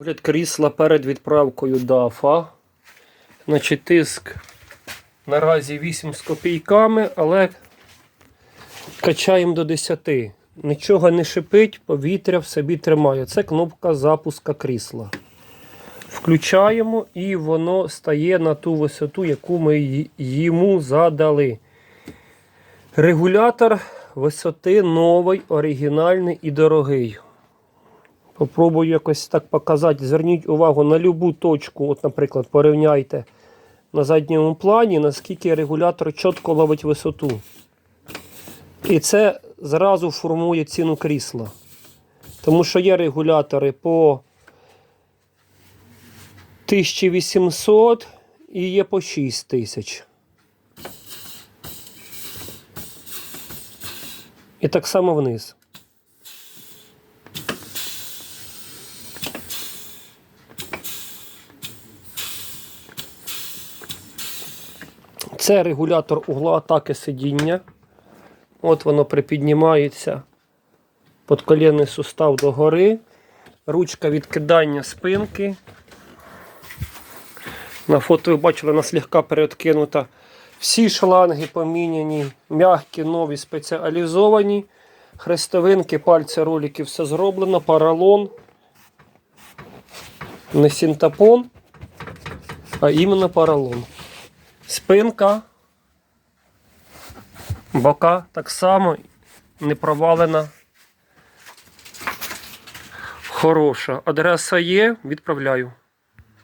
Огляд крісла перед відправкою ДАФа. Значить, тиск наразі 8 з копійками, але качаємо до 10. Нічого не шипить, повітря в собі тримає. Це кнопка запуска крісла. Включаємо і воно стає на ту висоту, яку ми йому задали. Регулятор висоти новий, оригінальний і дорогий. Попробую якось так показати. Зверніть увагу на любу точку. От, наприклад, порівняйте на задньому плані, наскільки регулятор чітко ловить висоту. І це зразу формує ціну крісла. Тому що є регулятори по 1800 і є по 6000. І так само вниз. Це регулятор угла атаки сидіння. От воно припіднімається подколінний сустав догори. Ручка відкидання спинки. На фото ви бачили, вона слегка переоткинута. Всі шланги поміняні, м'які, нові, спеціалізовані. Хрестовинки, пальці, ролики, все зроблено. Паралон. Не синтапон, а іменно паралон. Спинка. Бока так само не провалена. Хороша. Адреса є, відправляю.